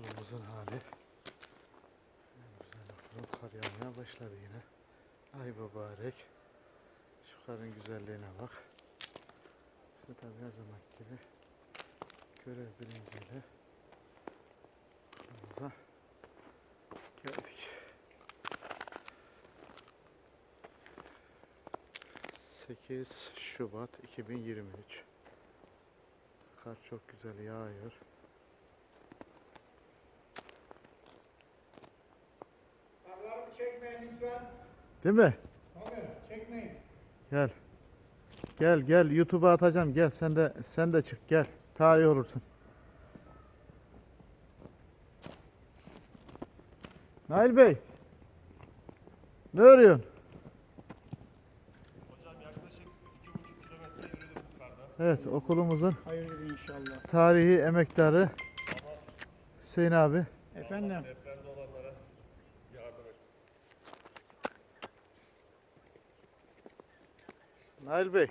Okulumuzun hali. Güzel okulum kar yağmaya başladı yine. Ay mübarek. Şu karın güzelliğine bak. Biz de tabii her zaman gibi görev bilinciyle okulumuza geldik. 8 Şubat 2023 Kar çok güzel yağıyor. Karlarımı çekmeyin lütfen. Değil mi? Tabii çekmeyin. Gel. Gel gel YouTube'a atacağım. Gel sen de sen de çık gel. Tarih olursun. Nail Bey. Ne arıyorsun? Hocam yaklaşık 2,5 kilometre yürüdüm bu karda. Evet okulumuzun Hayırlı inşallah. tarihi emektarı Hüseyin abi. Efendim. Depremde olanlara yardım etsin. Nail Bey.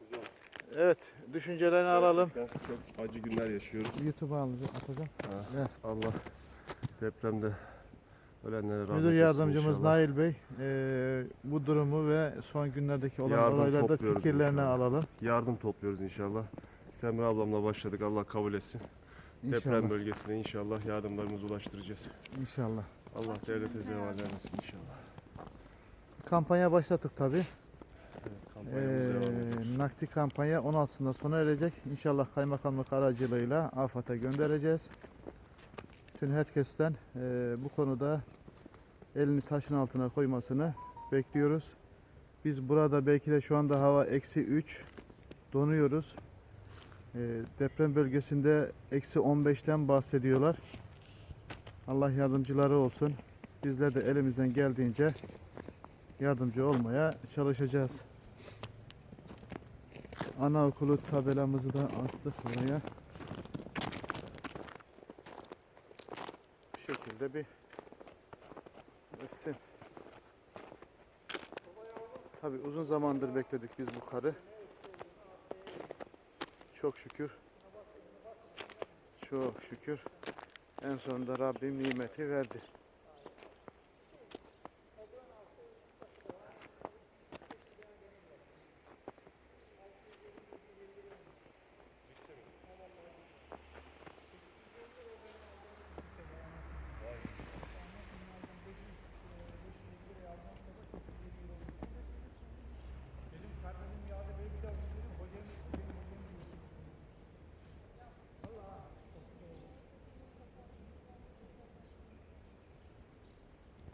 Hocam Evet düşüncelerini alalım. gerçekten çok acı günler yaşıyoruz. YouTube'a alacağım, atacağım. Ha, Evet. Allah depremde ölenlere rahmet Müdür yardımcımız inşallah. Nail Bey eee, bu durumu ve son günlerdeki olan Yardım olaylarda fikirlerini inşallah. alalım. Yardım topluyoruz inşallah. Semra ablamla başladık. Allah kabul etsin. İnşallah. Deprem bölgesine inşallah yardımlarımızı ulaştıracağız. İnşallah. Allah devlete zeval vermesin inşallah. Kampanya başlattık tabi. Kampanyamız devam ediyor. nakdi kampanya 16'sında sona erecek. İnşallah kaymakamlık aracılığıyla AFAD'a göndereceğiz. Bütün herkesten eee, bu konuda elini taşın altına koymasını bekliyoruz. Biz burada belki de şu anda hava eksi 3 donuyoruz. Eee, deprem bölgesinde eksi 15'ten bahsediyorlar. Allah yardımcıları olsun. Bizler de elimizden geldiğince yardımcı olmaya çalışacağız. Anaokulu tabelamızı da astık buraya. Bu şekilde bir resim. Tabi uzun zamandır bekledik biz bu karı. Çok şükür. Çok şükür. En sonunda Rabbim nimeti verdi.